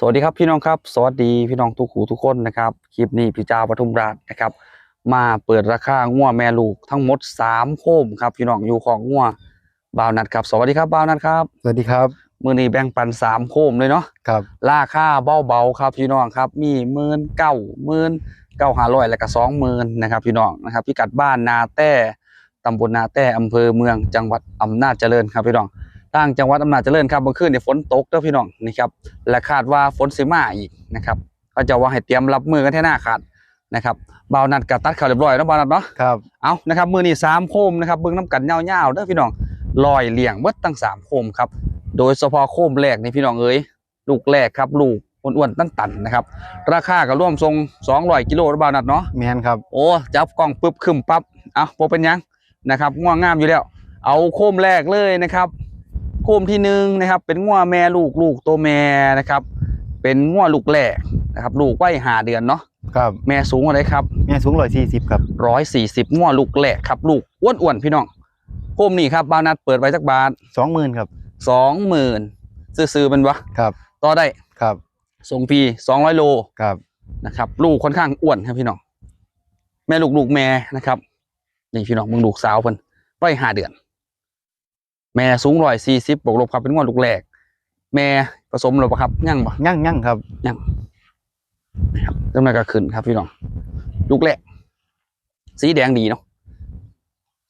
สวัสดีครับพี่น้องครับ สวัสดีพี่น้องทุกหูทุกคนนะครับ คลิปนี้พี่จ้าปทุมราชนะครับ มาเปิดราคางัวแม่ลูกทั้งหมดสามโคมครับพี่น้องอยู่ของงัวบ่าวนัดครับ สวัสดีครับบ่าวนัดครับ สวัสดีครับมือนี้แบ่งปันสามโคมเลยเนาะครับราคาเบาๆครับพี่น้องครับ มีหมื่นเก้าหมื่นเก้าห้าร้อยและก็สองหมื่นนะครับพี่น้องนะครับพิกัดบ้านนาแต้ตำบลนาแต้อำเภอเมืองจังหวัดอำนาจเจริญครับพี่น้อง ทางจังหวัดอำนาจเจริญครับเมื่อคืนเนี่ยฝนตกเด้อพี่น้องนี่ครับและคาดว่าฝนสิมาอีกนะครับก็จะว่าให้เตรียมรับมือกันแท่หน้าขาดนะครับบ่าวนัดกับตัดข่าวเรียบร้อยแล้วบ่าวนัดเนาะครับเอานะครับมือนี้สามโคมนะครับเบิ้งน้ำกันเงาวๆเด้อพี่น้องลอยเลี่ยงเบิดตั้งสามโคมครับโดยเฉพาะโคมแรกนี่พี่น้องเอ้ยลูกแรกครับลูกอ้วนๆตั้นตันๆนะครับ ราคาก็ร่วมทรง200กิโลหรือเปล่านัดเนาะแมนครับโอ้จับกล้องปึ๊บขึ้นปั๊บเอาโปเป็นหยังนะครับง่วงงามอยู่แล้ว เอาโคมแรกเลยนะครับ โคมที่หนึ่งนะครับ เป็นง่วแม่ลูกลูกตัวแม่นะครับ เป็นง่วลูกแรกนะครับ ลูกไว้หาเดือนเนาะครับแม่สูงอะไรครับแม่สูงร้อยสี่สิบครับร้อยสี่สิบง่วลูกแหลกครับ ลูกอ้วนๆพี่น้องโคมนี่ครับบาวนัดเปิดไว้จักบาทสองหมื่นครับสองหมื่นซื้อๆมันวะครับต่อได้ครับส่งฟรีสองร้อยโลครับนะครับ ลูกค่อนข้างอ้วนครับพี่น้องแม่ลูกลูกแม่นะครับนี่พี่น้องมึงลูกสาวเพิ่นไว้ห้าเดือน แม่สูงร้อยสี่สิบบวกลบครับเป็นง่วลูกแหลกแม่ผสมหรือเปล่าครับยังปะยั่งยั่งครับยังนะครับเริ่มแรกก็ขึ้นครับพี่น้องลูกแรก สีแดงดีเนาะ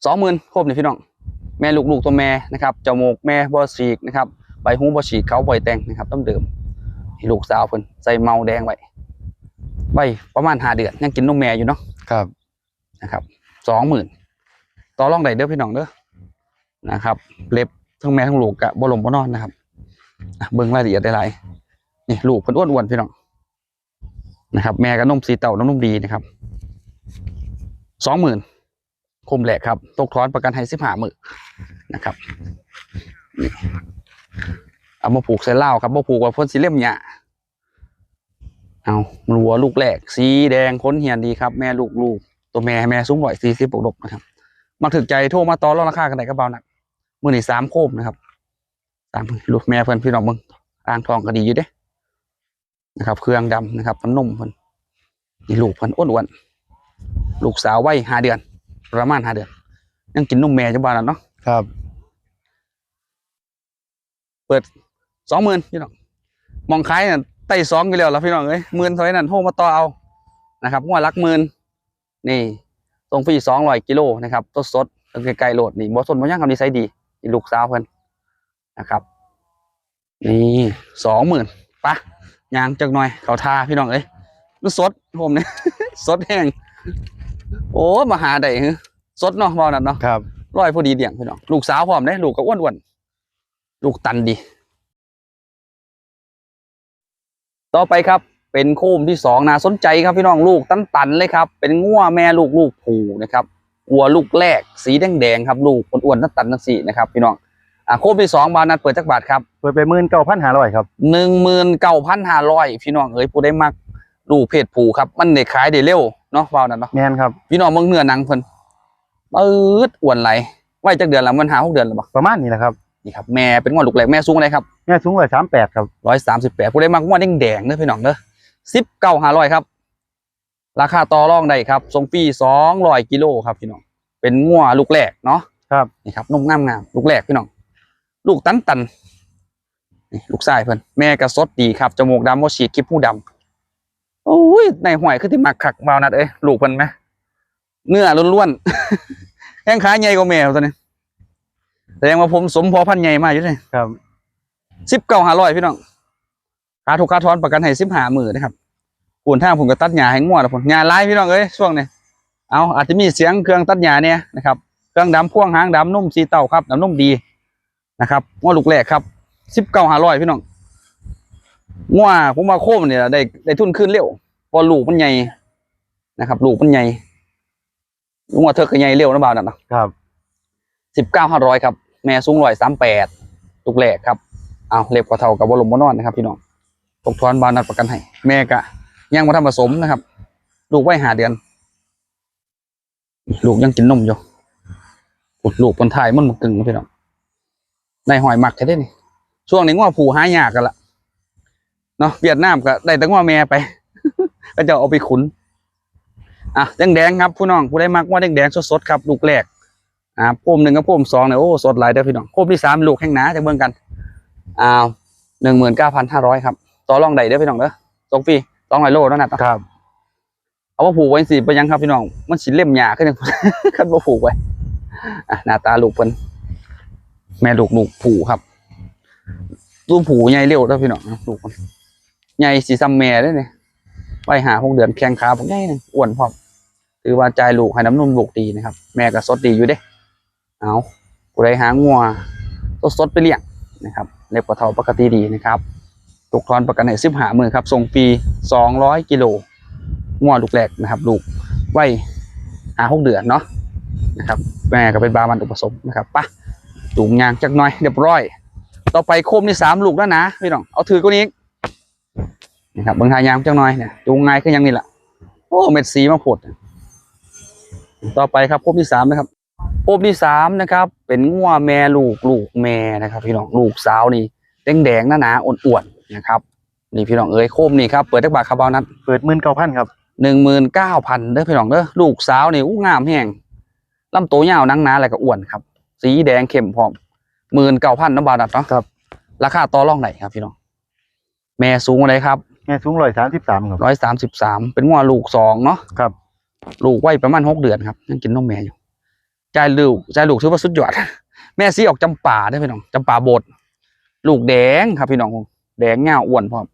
สองหมื่นครบเลยพี่น้องแม่ลูกลูกตัวแม่นะครับจมูกแม่บอฉีกนะครับใบหูบอฉีกเขาใบแต่งนะครับต้นเดิมให้ลูกสาวเพิ่นใส่เมาแดงไว้ไว้ประมาณห้าเดือนยังกินนมแม่อยู่เนาะครับนะครับสองหมื่นต่อรองได้เด้อพี่น้องเด้อ นะครับ เล็บทั้งแม่ทั้งลูกกะบ่ลมบ่นอนนะครับเบิ่งรายละเอียดได้หลายนี่ลูกเพิ่นอ้วนพี่น้องนะครับ แม่ก็นมสีเต่าน้ำนมดีนะครับสองหมื่นคมแหลกครับ ตกทอนประกันให้สิบห้าหมื่นนะครับนี่เอามาผูกใส่เหล้าครับมาผูกไว่าพ่นสีเล่ยมหยาเอามัวลูกแหลกสีแดงค้นเหียนดีครับ แม่ลูกลูกตัวแม่แม่สูงร้อยสี่สิบปกดกนะครับ มาถึกใจโทรมาต่อรอราคากันไหนก็เบาหนัก มือนี่สามโคมนะครับสามลูกแม่เพื่อนพี่น้องมึงอ่างทองก็ดีอยู่เด้นะครับ เครื่องดำนะครับน้ำนมเพิ่นนี่ลูกเพิ่นอ้วนๆลูกสาววัยห้าเดือน ประมาณห้าเดือน ยังกินนมแม่จังบ้านนั้นเนาะครับสองหมื่นพี่น้องมองคล้ายน่ะไต่สองกันแล้วล่ะพี่น้องเอ้ยหมื่นเท่านั้นโทรมาต่อเอานะครับงวดลักหมื่นนี่ส่งฟรีสองร้อยกิโลนะครับสดสดๆไกลๆโหลดนี่บอสนบ่ย่างคำดีไซน์ดีนี่ ลูกสาวเพิ่นนะครับ นี่สองหมื่นปะยางจักหน่อยเขาทาพี่น้องเอ้ยมันสดผมเนี่ยสดแห้งโอ้มาหาได้ฮึสดเนาะบอนั่นเนาะครับร้อยพอดีเดี่ยงพี่น้องลูกสาวพร้อมเด้ลูกก็อ้วนๆลูกตันดี ต่อไปครับเป็นโคมที่สองน่าสนใจครับพี่น้องลูกตันตันๆเลยครับ เป็นงัวแม่ลูกลูกผูนะครับ วัวลูกแรก สีแดงแดงๆครับลูกอ้วนๆตันตันทั้งสี่นะครับพี่น้องอ่าโคมที่สองบาทนัดเปิดจักบาทครับเปิดไปหมื่นเก้าพันห้าร้อยครับหนึ่งหมื่นเก้าพันห้าร้อยพี่น้องเอ้ยผู้ได้มักลูกเพศผูครับ มันได้ขายได้เร็วเนาะบาทนั้นเนาะแมนครับพี่น้องเมืองเหนือหนังเพิ่นปืดอ้วนไหลไว้จักเดือนละมันหาหกเดือนแล้วบ่ประมาณนี้แหละครับนี่ครับแม่เป็นงวดลูกแหลกแม่สูงอะไรครับแม่สูงร้อยสามแปดครับร้อยสามสิบแปดผู้ได้มากงวดแดงๆเด้อพี่น้องเด้อสิบเก้าห้าร้อยครับ ราคาต่อรองได้ครับส่งฟรีสองร้อยกิโลครับพี่น้อง เป็นงวดลูกแหลกเนาะครับนี่ครับนุ่มงามงามๆลูกแหลกพี่น้อง ลูกตันตันนี่ลูกชายเพิ่นแม่กระสดดีครับจมูกดำโมฉีดคิ้วผู้ดำโอ้ยในห่วยคือที่มักขักเบานัดเอ้ยลูกเพิ่นไหมเนื้อล้วนๆแข้งขาใหญ่กว่าแมวตัวนี้แสดงว่าผมสมพอพันธุ์ใหญ่มากอยู่เลยครับสิบเก้าหาร้อยพี่น้องค่าถูกค่าทอนประกันให้สิบหาหมื่นนะครับ ปูนทางผมก็ตัดหญ้าให้งวดแล้วผมหญ้าไล่พี่น้องเอ้ยช่วงนี้เอาอาจจะมีเสียงเครื่องตัดหญ้าเนี่ยนะครับเครื่องดำพ่วงหางดำนุ่มสีเต่าครับน้ำนุ่มดีนะครับงวดลูกแรกครับสิบเก้าหาร้อยพี่น้องงวดผมมาโค้มเนี่ยได้ได้ทุนขึ้นเร็วเพอลูกมันใหญ่นะครับลูกมันใหญ่งวดเธอก็ใหญ่เร็วนะบ่าวนั่นเนาะครับสิบเก้าห้าร้อยครับ แม่สูงร้อยสามแปดลูกแรกครับเอาเล็บกว่าเท่ากับบอลมบนอนนะครับพี่น้องตกทอนบานนัดประกันให้ แม่กะ ยังมาทำผสมนะครับ ลูกไว้หาเดือน ลูกยังกินนมอยู่อุดลูกบนท้ายมันมันกึ่งนะพี่น้องในหอยหมักแค่ได้นี่ช่วงนี้ว่าผูหายากกันละเนาะเวียดนามก็ได้ตั้งว่าแม่ไป ก็จะเอาไปขุนอะแดงๆครับผู้น้องผู้ได้มักว่าแดงๆสดๆครับ ลูกแรกอ่าพุ่มหนึ่งกับพุ่มสองเนี่ยโอ้สดหลายเด้อพี่น้องพุ่มที่สามลูกแห้งหนาจะเบิ่งกันอ้าวหนึ่งหมื่นเก้าพันห้าร้อยครับ ต่อรองใดเด้อพี่น้องเด้อสองปี สองร้อยโลนั่นน่ะครับ เอาว่าผูกไว้สิไปยังครับพี่น้อง มันสิเล่มหยาขึ้นยังขึ้นว่าผูกไว้อะหน้าตาลูกเพิ่นแม่ลูกลูกผูครับลูกผูใหญ่เร็วแล้วพี่น้องลูกเพิ่นใหญ่สีซ้ำแม่ได้เนี่ยไปหาหกเดือนแข้งขาผมใหญ่หนึงอ้วนพร้อมถือว่าใจายลูกให้น้ำนมลูกดีนะครับ แม่ก็สดดีอยู่เด้ เอาผู้ใดหางัวสดสดๆไปเลี้ยงนะครับเล็บกว่าเท่าปกติดีนะครับ ตกทอนประกันให้สิบหามือครับส่งฟรีสองร้อยกิโลงัวลูกแรกนะครับ ลูกไว้หาหกเดือนเนาะนะครับแม่ก็เป็นบามันอุปสมนะครับปะตูงยางจักหน่อยเรียบร้อย ต่อไปโคมนี่สามลูกแล้วนะพี่น้องเอาถือก้นนี้นะครับเบิ่งทายางจักหน่อยเนี่ยจูงง่ายขึ้นยังนี่แหละโอ้เม็ดสีมาผดต่อไปครับโคมที่สามนะครับโคมที่สามนะครับ เป็นงัวแม่ลูกลูกแม่นะครับ พี่น้องลูกสาวนี่แดงๆหนาๆอ้วนๆ นะครับนี่พี่น้องเอ้ยโคมนี่ครับเปิดทักบาทคาร์บาวนัทเปิดหมื่นเก้าพันครับหนึ่งหมื่นเก้าพันเด้อพี่น้องเด้อลูกสาวนี่อู้งามแห้งลำตัวยาวหนังหนาอะไรก็อ้วนครับ สีแดงเข้มพร้อมหมื่นเก้าพันน้ำบาทนัดเนาะครับ ราคาต่อรองไหนครับพี่น้อง แม่สูงอะไรครับแม่สูงร้อยสามสิบสามครับร้อยสามสิบสามเป็นงัวลูกสองเนาะครับ ลูกไว้ประมาณหกเดือนครับยังกินนมแม่อยู่ใจายลูกใจายลูกชื่อว่าสุดยอด แม่สีออกจำป่าได้อพี่น้องจำป่าบดลูกแดงครับพี่น้อง แดงเงาอ้วนพร้อม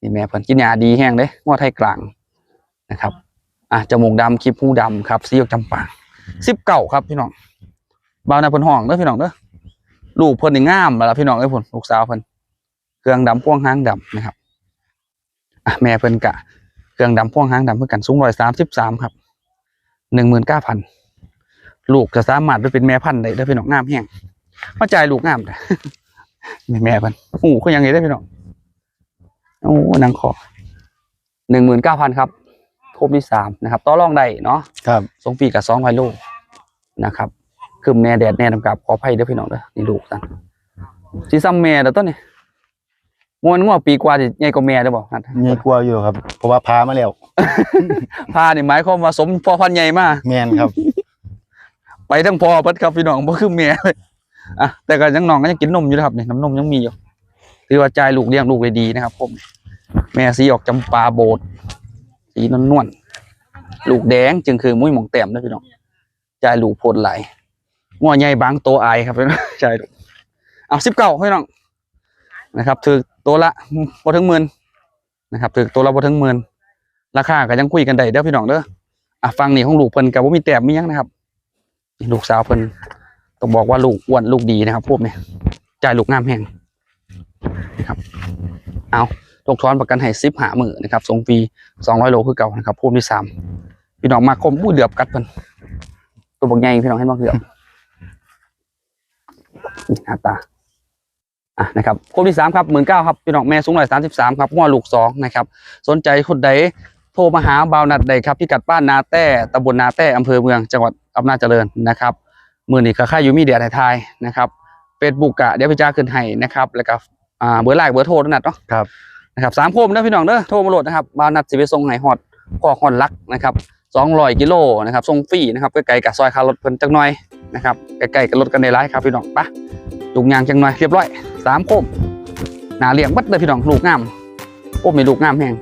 นี่แม่เพิ่นกินยาดีแห้งเด้งัวไทยกลางนะครับ อะจมูกดำคลิปหูดำครับสีออกจำปาสิบเก่าครับพี่น้องบาวนาเพิ่นห้องเด้อพี่น้องเด้อลูกเพิ่นนี่งามแล้วพี่น้องเอ้ยพิ่นลูกสาวเพิ่นเครื่องดำพ่วงหางดำนะครับ อะแม่เพิ่นกะ เครื่องดำพ่วงหางดำเพื่อกันสูงร้อยสามสิบสามครับหนึ่งหมื่นเก้าพันลูกจะสามารถไปเป็นแม่พันธุ์ได้เด้อพี่น้องงามแห้งมาจ่ายลูกงามแต่ แม่แม่เพิ่นโอ้ก็ยังไงได้อพี่น้องโอ้นางขอหนึ่งหมื่นเก้าพันครับครบที่สามนะครับต่อรองได้เนาะครับสองปีกับสองพันโลนะครับคือแม่แดดแน่ทำกับขออภัยเด้อพี่น้องเด้อนี่ลูกสั่นสีซ้ำแม่เด้อต้นนี่มวนงัวปีกว่าสิใหญ่กว่าแม่ได้อบ่นัดใหญ่กลัวาอยู่ครับ เพราะว่าพามาแล้วพานี่หมายความว่าสมพ่อพันธุ์ใหญ่มากแมนครับ ไปทั้งพ่อเพิ่นครับพี่น้องบ่คือแม่เลย อะแต่ก็ยังน้องก็ยังกินนมอยู่นะครับเนี่ยน้ำนมยังมีอยู่ถือว่าใจลูกเลี้ยงลูกได้ดีนะครับ ผม แม่สีออกจำปาโบดสีนวลนวลลูกแดงจึงคือมุ้ยหมองแต้มนะพี่น้องใจลูกโพดไหลงัวใหญ่บางโตอายครับพี่น้องใจลูกเอาสิบเก้าพี่น้องนะครับถือตัวละบ่ถึงหมื่นนะครับถือตัวละบ่ถึงหมื่นราคาก็ยังคุยกันได้เด้อพี่น้องเด้ออะฟังนี่ของลูกเพิ่นก็บ่มีแต้มมียังนะครับ ลูกสาวเพิ่น ต้องบอกว่าลูกอ้วนลูกดีนะครับพวกนี้จ่ายลูกงามแห้งนะครับ เอาตกทอนประกันให้ซิปหามือนะครับส่งฟรีสองร้อยโลคือเก่านะครับพวกที่สามพี่น้องมาคมบู้เดือบกัดเพิ่นตัวบางใหญ่พี่น้องให้มาเดือบหน้าตาอะนะครับพวกที่สามครับหมื่นเก้าครับพี่น้องแม่สูงร้อยสามสิบสามครับงัวลูกสองนะครับ สนใจคนใดโทรมาหาบาวนัดใดครับพิกัดบ้านนาแต้ตำบลนาแต้อำเภอเมืองจังหวัดอำนาจเจริญนะครับ มือนี้ก็ค่ายอยู่มีเดียไทยไทยนะครับเฟซบุ๊กอะเดี๋ยวพี่จ้าขึ้นให้นะครับ แล้วก็อ่าเบอร์ไลน์เบอร์โทรด้วยนัดเนาะครับนะครับสามโคมนะพี่น้องเด้อโทรมาโหลดนะครับบาวนัดสิไปส่งให้ฮอดพอฮอดลักนะครับสองร้อยกิโลนะครับส่งฟรีนะครับใกล้ๆกับซอยคารถเพิ่นจักหน่อยนะครับใกล้ๆกับรถกันได้หลายครับพี่น้องไปะจุงยางจังหน่อยเรียบร้อยสามโคมหนาเลี้ยงบัดเลยพี่น้องลูกงามโคมมีลูกงามแฮง